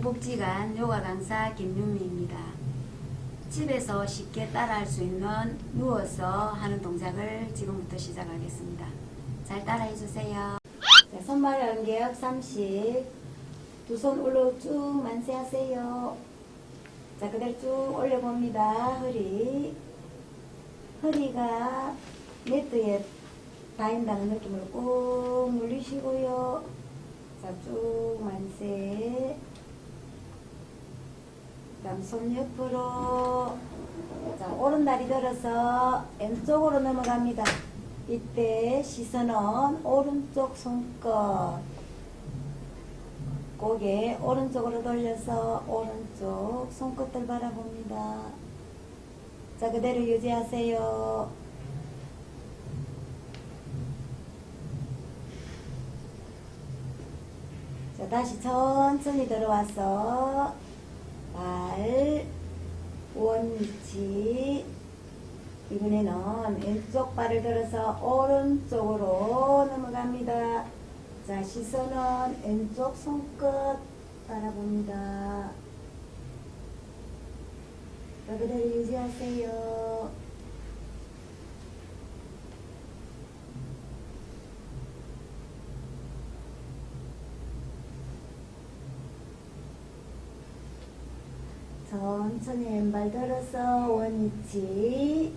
보건복지관 요가 강사 김유미입니다. 집에서 쉽게 따라할 수 있는 누워서 하는 동작을 지금부터 시작하겠습니다. 잘 따라해 주세요. 자, 손발 연결 30. 두 손 올려 쭉 만세하세요. 자, 그대로 쭉 올려봅니다. 허리. 허리가 매트에 닿인다는 느낌으로 꾹 눌리시고요. 자, 쭉 만세. 그 다음 손 옆으로. 자, 오른 다리 들어서 왼쪽으로 넘어갑니다. 이때 시선은 오른쪽 손끝. 고개 오른쪽으로 돌려서 오른쪽 손끝을 바라봅니다. 자, 그대로 유지하세요. 자, 다시 천천히 들어와서 발 원위치 이번에는 왼쪽 발을 들어서 오른쪽으로 넘어갑니다. 자, 시선은 왼쪽 손끝 바라봅니다. 자, 그대로 유지하세요. 천천히 왼발 들어서 원위치.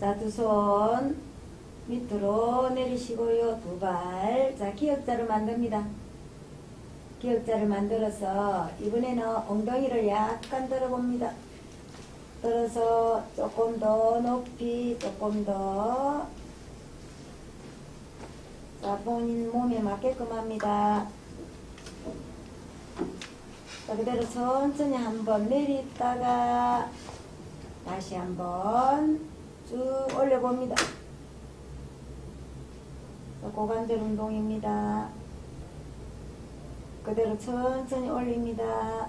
자, 두 손 밑으로 내리시고요. 두 발. 자, 기역자를 만듭니다. 기역자를 만들어서 이번에는 엉덩이를 약간 들어봅니다. 들어서 조금 더 높이, 조금 더. 자, 본인 몸에 맞게끔 합니다. 자, 그대로 천천히 한번 내리다가 다시 한번 쭉 올려봅니다. 자, 고관절 운동입니다. 그대로 천천히 올립니다.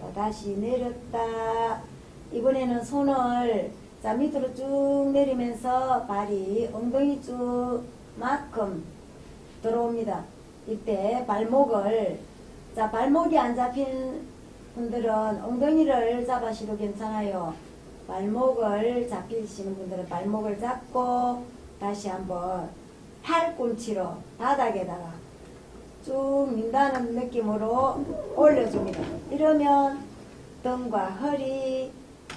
자, 다시 내렸다. 이번에는 손을 자 밑으로 쭉 내리면서 발이 엉덩이 쭉 만큼 들어옵니다. 이때 발목을 자 발목이 안 잡힌 분들은 엉덩이를 잡으셔도 괜찮아요. 발목을 잡히시는 분들은 발목을 잡고 다시 한번 팔꿈치로 바닥에다가 쭉 민다는 느낌으로 올려줍니다. 이러면 등과 허리,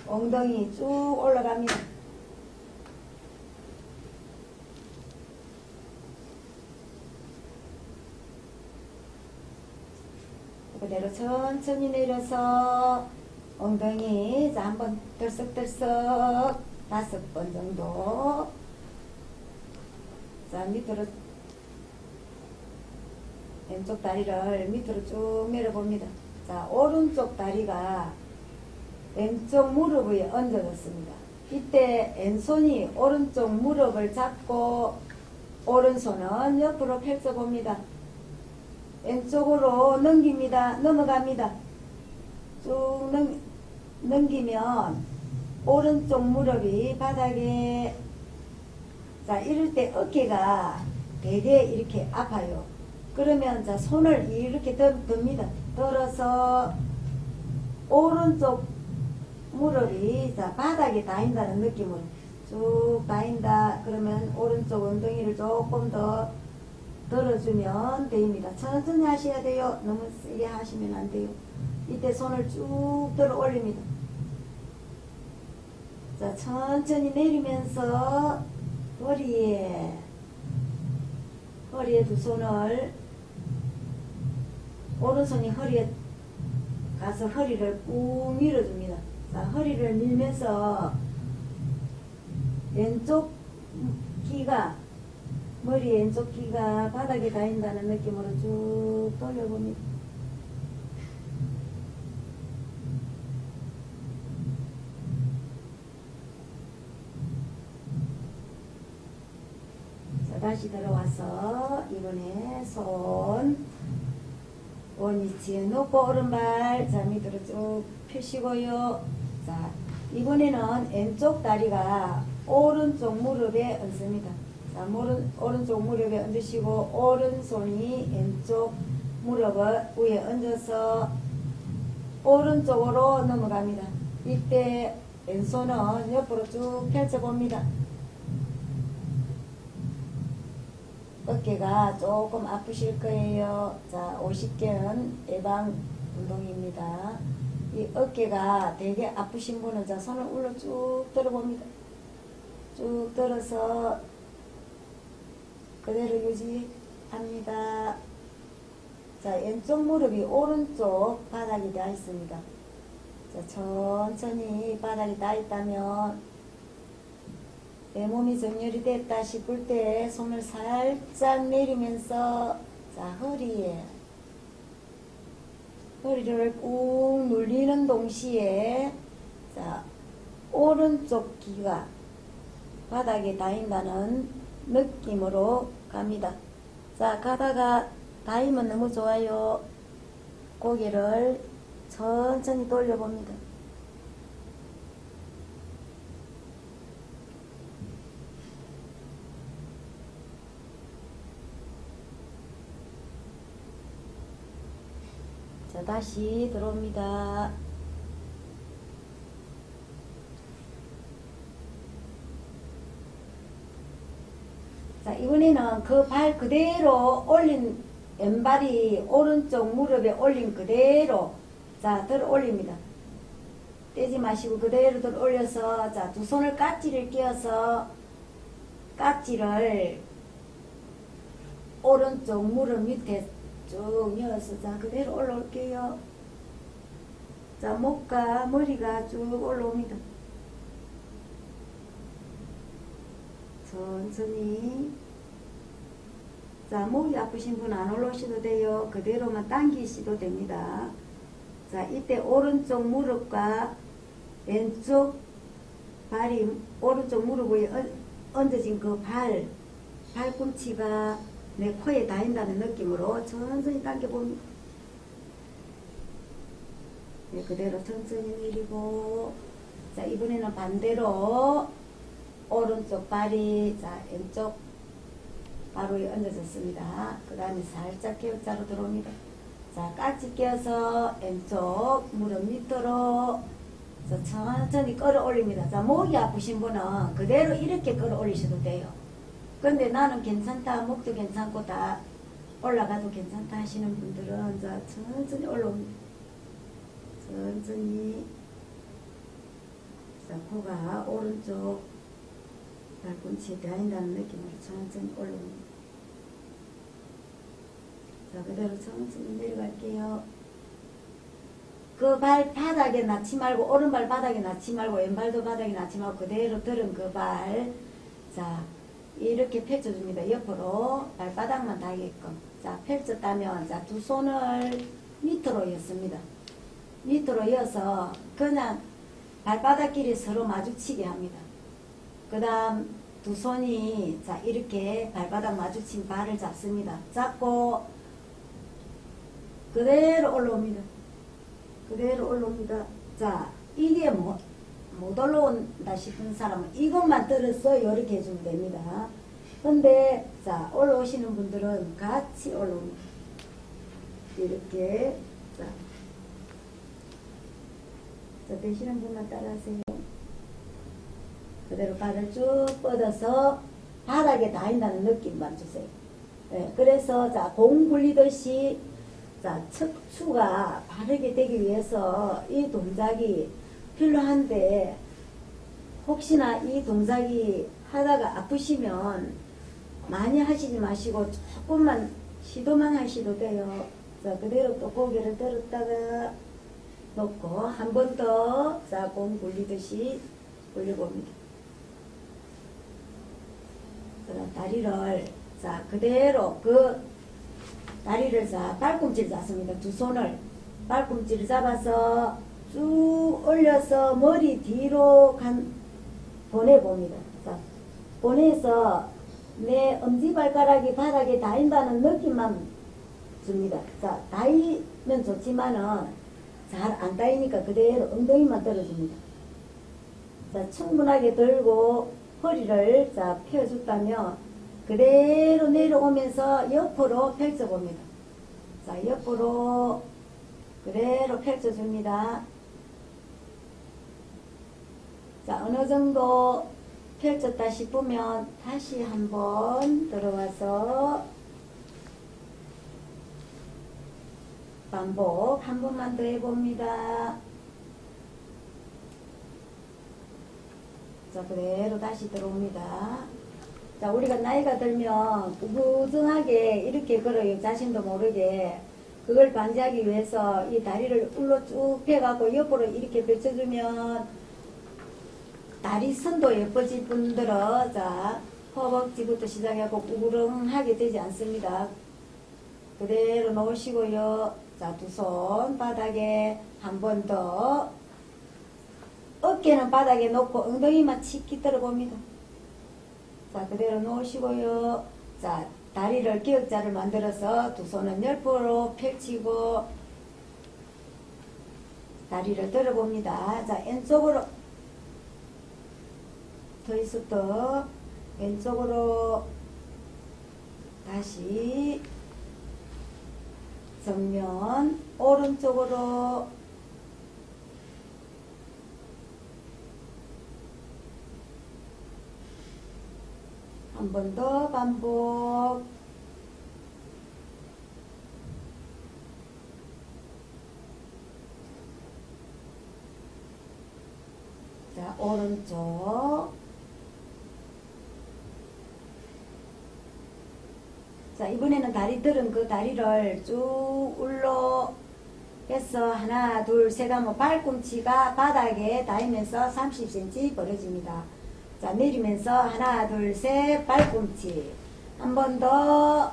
엉덩이 쭉 올라갑니다. 그대로 천천히 내려서 엉덩이 자 한번 들썩들썩 다섯 번 정도 자 밑으로 왼쪽 다리를 밑으로 쭉 내려봅니다. 자 오른쪽 다리가 왼쪽 무릎 위에 얹어졌습니다. 이때 왼손이 오른쪽 무릎을 잡고 오른손은 옆으로 펼쳐봅니다. 왼쪽으로 넘깁니다. 넘어갑니다. 쭉 넘, 넘기면 오른쪽 무릎이 바닥에 자 이럴 때 어깨가 되게 이렇게 아파요. 그러면 자 손을 이렇게 들, 듭니다. 들어서 오른쪽 무릎이 자 바닥에 닿인다는 느낌으로 쭉 닿인다. 그러면 오른쪽 엉덩이를 조금 더 들어주면 됩니다. 천천히 하셔야 돼요. 너무 세게 하시면 안 돼요. 이때 손을 쭉 들어 올립니다. 자, 천천히 내리면서 허리에, 허리에 두 손을, 오른손이 허리에 가서 허리를 꾹 밀어줍니다. 자, 허리를 밀면서 왼쪽 귀가 머리 왼쪽 귀가 바닥에 닿인다는 느낌으로 쭉 돌려봅니다. 자, 다시 들어와서 이번에 손 원위치에 놓고 오른발 자 밑으로 쭉 펴시고요. 자 이번에는 왼쪽 다리가 오른쪽 무릎에 얹습니다. 자, 오른, 오른쪽 무릎에 얹으시고, 오른손이 왼쪽 무릎 위에 얹어서, 오른쪽으로 넘어갑니다. 이때 왼손은 옆으로 쭉 펼쳐봅니다. 어깨가 조금 아프실 거예요. 자, 50개는 예방 운동입니다. 이 어깨가 되게 아프신 분은 자, 손을 울러 쭉 들어봅니다. 쭉 들어서 그대로 유지합니다. 자, 왼쪽 무릎이 오른쪽 바닥에 닿아 있습니다. 자, 천천히 바닥에 닿아 있다면 내 몸이 정렬이 됐다 싶을 때 손을 살짝 내리면서 자 허리에 허리를 꾹 눌리는 동시에 자 오른쪽 귀가 바닥에 닿인다는 느낌으로 갑니다. 자 가다가 닿으면 너무 좋아요. 고개를 천천히 돌려봅니다. 자, 다시 들어옵니다. 자, 이번에는 그 발 그대로 올린 왼발이 오른쪽 무릎에 올린 그대로 자, 들어 올립니다. 떼지 마시고 그대로 들어 올려서 자, 두 손을 깍지를 끼워서 깍지를 오른쪽 무릎 밑에 쭉 이어서 자 그대로 올라올게요. 자 목과 머리가 쭉 올라옵니다. 천천히 자 목이 아프신 분 안 올라오셔도 돼요. 그대로만 당기셔도 됩니다. 자 이때 오른쪽 무릎과 왼쪽 발이 오른쪽 무릎 위에 얹- 얹어진 그 발 발꿈치가 내 코에 닿인다는 느낌으로 천천히 당겨봅니다. 네, 그대로 천천히 내리고 자 이번에는 반대로 오른쪽 발이 자 왼쪽 발 위에 얹어졌습니다. 그 다음에 살짝 기역자로 들어옵니다. 자 깍지 껴서 왼쪽 무릎 밑으로 자, 천천히 끌어올립니다. 자 목이 아프신 분은 그대로 이렇게 끌어올리셔도 돼요. 근데 나는 괜찮다, 목도 괜찮고 다 올라가도 괜찮다 하시는 분들은 자 천천히 올라옵니다. 천천히 자 코가 오른쪽 발꿈치에 닿인다는 느낌으로 천천히 올라옵니다. 자 그대로 천천히 내려갈게요. 그 발 바닥에 놔지 말고 오른발 바닥에 놔지 말고 왼발도 바닥에 놔지 말고 그대로 들은 그 발 자 이렇게 펼쳐줍니다. 옆으로 발바닥만 닿게끔 자 펼쳤다면 자 두 손을 밑으로 이었습니다. 밑으로 이어서 그냥 발바닥끼리 서로 마주치게 합니다. 그 다음 두 손이 자 이렇게 발바닥 마주친 발을 잡습니다. 잡고 그대로 올라옵니다. 그대로 올라옵니다. 자, 이게 뭐, 못 올라온다 싶은 사람은 이것만 들어서 이렇게 해주면 됩니다. 근데, 자, 올라오시는 분들은 같이 올라옵니다. 이렇게, 자. 자, 되시는 분만 따라하세요. 그대로 발을 쭉 뻗어서 바닥에 닿인다는 느낌만 주세요. 예, 그래서, 자, 공 굴리듯이 자, 척추가 바르게 되기 위해서 이 동작이 필요한데 혹시나 이 동작이 하다가 아프시면 많이 하시지 마시고 조금만 시도만 하셔도 돼요. 자, 그대로 또 고개를 들었다가 놓고 한 번 더, 자, 공 굴리듯이 굴려봅니다. 그럼 다리를, 자, 그대로 그 다리를 자, 발꿈치를 잡습니다. 두 손을 발꿈치를 잡아서 쭉 올려서 머리 뒤로 간, 보내봅니다. 자, 보내서 내 엄지발가락이 바닥에 닿인다는 느낌만 줍니다. 자, 닿이면 좋지만은 잘 안 닿이니까 그대로 엉덩이만 들어줍니다. 자, 충분하게 들고 허리를 자, 펴줬다면 그대로 내려오면서 옆으로 펼쳐봅니다. 자, 옆으로 그대로 펼쳐줍니다. 자, 어느 정도 펼쳤다 싶으면 다시 한번 들어와서 반복 한 번만 더 해봅니다. 자, 그대로 다시 들어옵니다. 자, 우리가 나이가 들면 꾸준하게 이렇게 걸어요. 자신도 모르게. 그걸 방지하기 위해서 이 다리를 울로 쭉 펴갖고 옆으로 이렇게 펼쳐주면 다리 선도 예뻐질 분들은 자, 허벅지부터 시작해갖고 꾸구렁하게 되지 않습니다. 그대로 놓으시고요. 자, 두 손 바닥에 한 번 더. 어깨는 바닥에 놓고 엉덩이만 치키 들어봅니다. 자, 그대로 놓으시고요. 자, 다리를 기역자를 만들어서 두 손은 옆으로 펼치고 다리를 들어봅니다. 자, 왼쪽으로 더 있었던 왼쪽으로 다시 정면 오른쪽으로 한 번 더 반복 자 오른쪽 자 이번에는 다리 들은 그 다리를 쭉 울러 해서 하나 둘셋 하면 발꿈치가 바닥에 닿으면서 30cm 벌어집니다. 자 내리면서 하나 둘 셋 발꿈치 한 번 더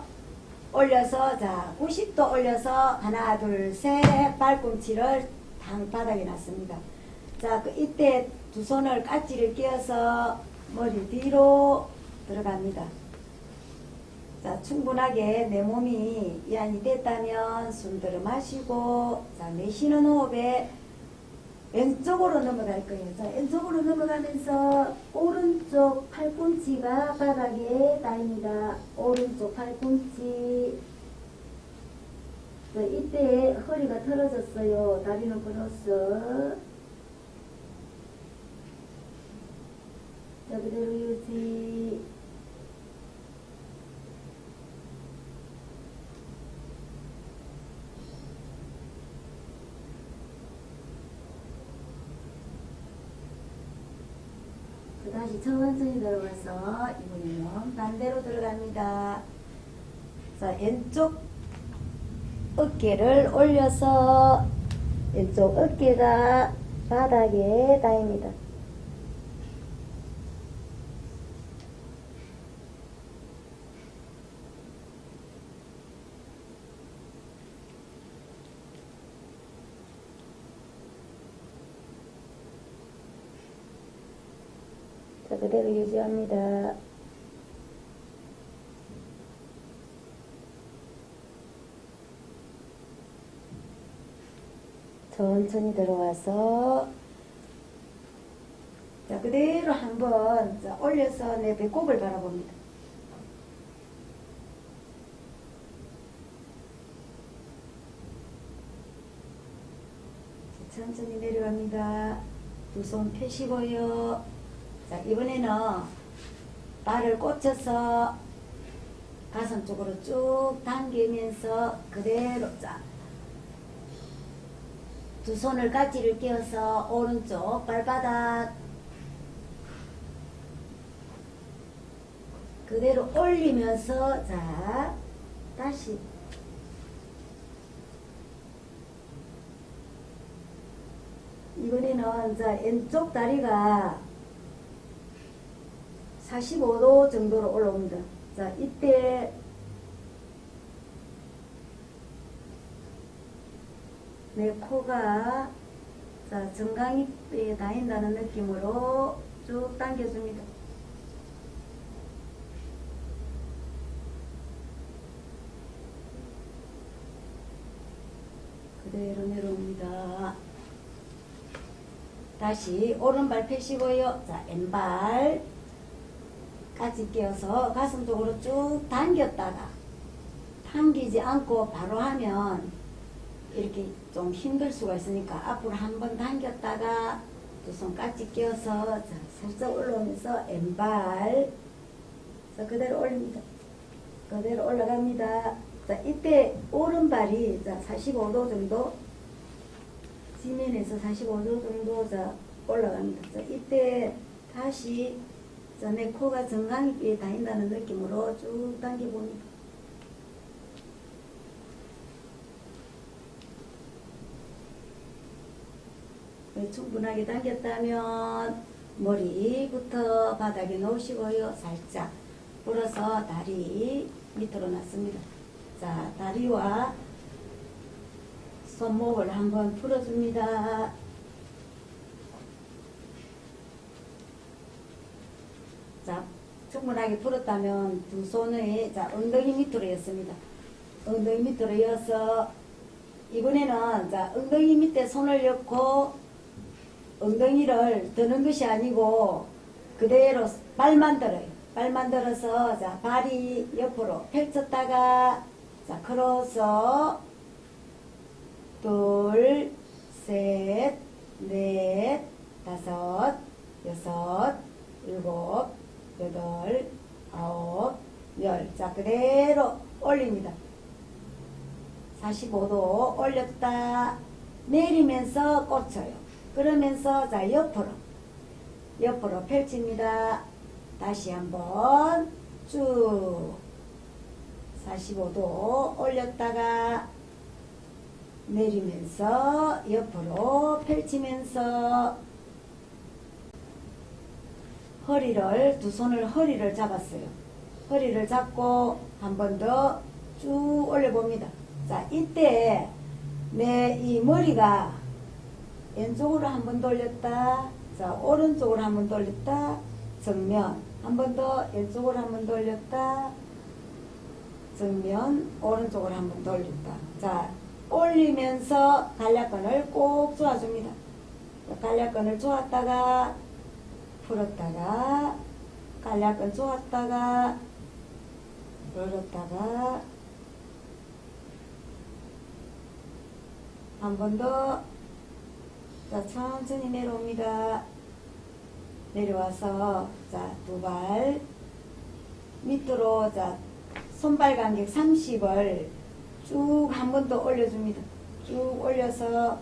올려서 자 90도 올려서 하나 둘 셋 발꿈치를 당 바닥에 놨습니다. 자 그 이때 두 손을 깍지를 끼워서 머리 뒤로 들어갑니다. 자, 충분하게 내 몸이 이완이 됐다면 숨 들어 마시고, 자, 내쉬는 호흡에 왼쪽으로 넘어갈 거예요. 자, 왼쪽으로 넘어가면서 오른쪽 팔꿈치가 바닥에 닿습니다. 오른쪽 팔꿈치. 자, 이때 허리가 틀어졌어요. 다리는 크로스. 자, 그대로 유지. 다시 천천히 들어가서 이번에는 반대로 들어갑니다. 자, 왼쪽 어깨를 올려서 왼쪽 어깨가 바닥에 닿습니다. 자, 그대로 유지 합니다. 천천히 들어와서 자 그대로 한번 자, 올려서 내 배꼽을 바라봅니다. 자, 천천히 내려갑니다. 두 손 펴시고요. 자 이번에는 발을 꽂혀서 가슴 쪽으로 쭉 당기면서 그대로 자. 두 손을 깍지를 끼워서 오른쪽 발바닥 그대로 올리면서 자 다시 이번에는 자 왼쪽 다리가 45도 정도로 올라옵니다. 자 이때 내 코가 자 정강이에 닿인다는 느낌으로 쭉 당겨줍니다. 그대로 내려옵니다. 다시 오른발 펴시고요. 자 왼발 까지 끼워서 가슴 쪽으로 쭉 당겼다가 당기지 않고 바로 하면 이렇게 좀 힘들 수가 있으니까 앞으로 한번 당겼다가 두 손 까지 끼워서 자, 살짝 올라오면서 왼발 자, 그대로 올립니다. 그대로 올라갑니다. 자, 이때 오른발이 자, 45도 정도 지면에서 45도 정도 자, 올라갑니다. 자, 이때 다시 자, 내 코가 정강이 위에 다닌다는 느낌으로 쭉 당겨봅니다. 네, 충분하게 당겼다면 머리부터 바닥에 놓으시고요. 살짝 불어서 다리 밑으로 놨습니다. 자, 다리와 손목을 한번 풀어줍니다. 자, 충분하게 풀었다면 두 손을 자, 엉덩이 밑으로 였습니다. 엉덩이 밑으로 이어서 이번에는 자, 엉덩이 밑에 손을 엮고 엉덩이를 드는 것이 아니고 그대로 발만 들어요. 발만 들어서 자, 발이 옆으로 펼쳤다가 자, 크로서 둘, 셋, 넷, 다섯, 여섯, 일곱, 여덟, 아홉, 열. 자, 그대로 올립니다. 45도 올렸다. 내리면서 꽂혀요. 그러면서 자, 옆으로. 옆으로 펼칩니다. 다시 한번 쭉 45도 올렸다가 내리면서 옆으로 펼치면서 허리를 두 손을 허리를 잡았어요. 허리를 잡고 한 번 더 쭉 올려봅니다. 자, 이때 내 이 머리가 왼쪽으로 한 번 돌렸다. 자, 오른쪽으로 한 번 돌렸다. 정면. 한 번 더 왼쪽으로 한 번 돌렸다. 정면. 오른쪽으로 한 번 돌렸다. 자, 올리면서 간략근을 꼭 조아줍니다. 간략근을 조았다가 풀었다가 간략근 조았다가 열었다가 한 번 더 자, 천천히 내려옵니다. 내려와서 자, 두 발 밑으로 자, 손발 간격 30을 쭉 한 번 더 올려줍니다. 쭉 올려서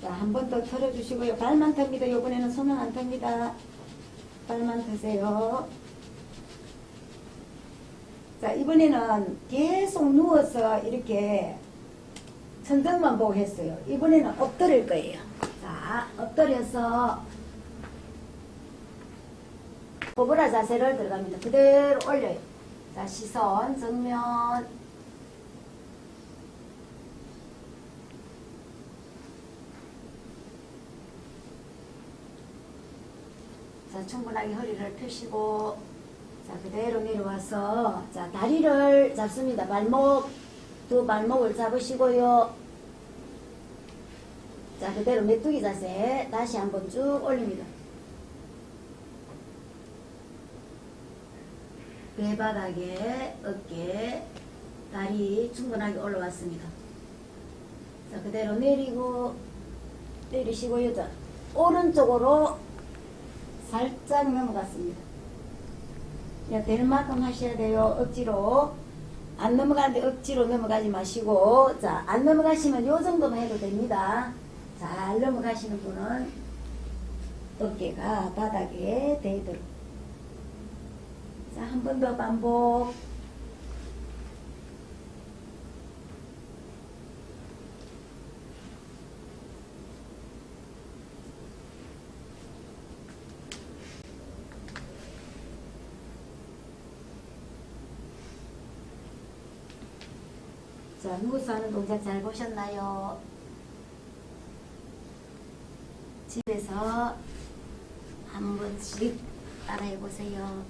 자, 한 번 더 털어주시고요. 발만 탑니다. 이번에는 손은 안 탑니다. 발만 드세요. 자, 이번에는 계속 누워서 이렇게 천정만 보고 했어요. 이번에는 엎드릴 거예요. 자, 엎드려서 고브라 자세를 들어갑니다. 그대로 올려요. 자, 시선 정면. 자, 충분하게 허리를 펴시고, 자, 그대로 내려와서, 자, 다리를 잡습니다. 발목, 두 발목을 잡으시고요. 자, 그대로 메뚜기 자세 다시 한번 쭉 올립니다. 배바닥에 어깨, 다리 충분하게 올라왔습니다. 자, 그대로 내리고, 내리시고요. 자, 오른쪽으로 살짝 넘어갔습니다. 야, 될 만큼 하셔야 돼요. 억지로. 안 넘어가는데 억지로 넘어가지 마시고, 자, 안 넘어가시면 요 정도만 해도 됩니다. 잘 넘어가시는 분은 어깨가 바닥에 대도록. 자, 한 번 더 반복. 자, 누워서 하는 동작 잘 보셨나요? 집에서 한 번씩 따라해 보세요.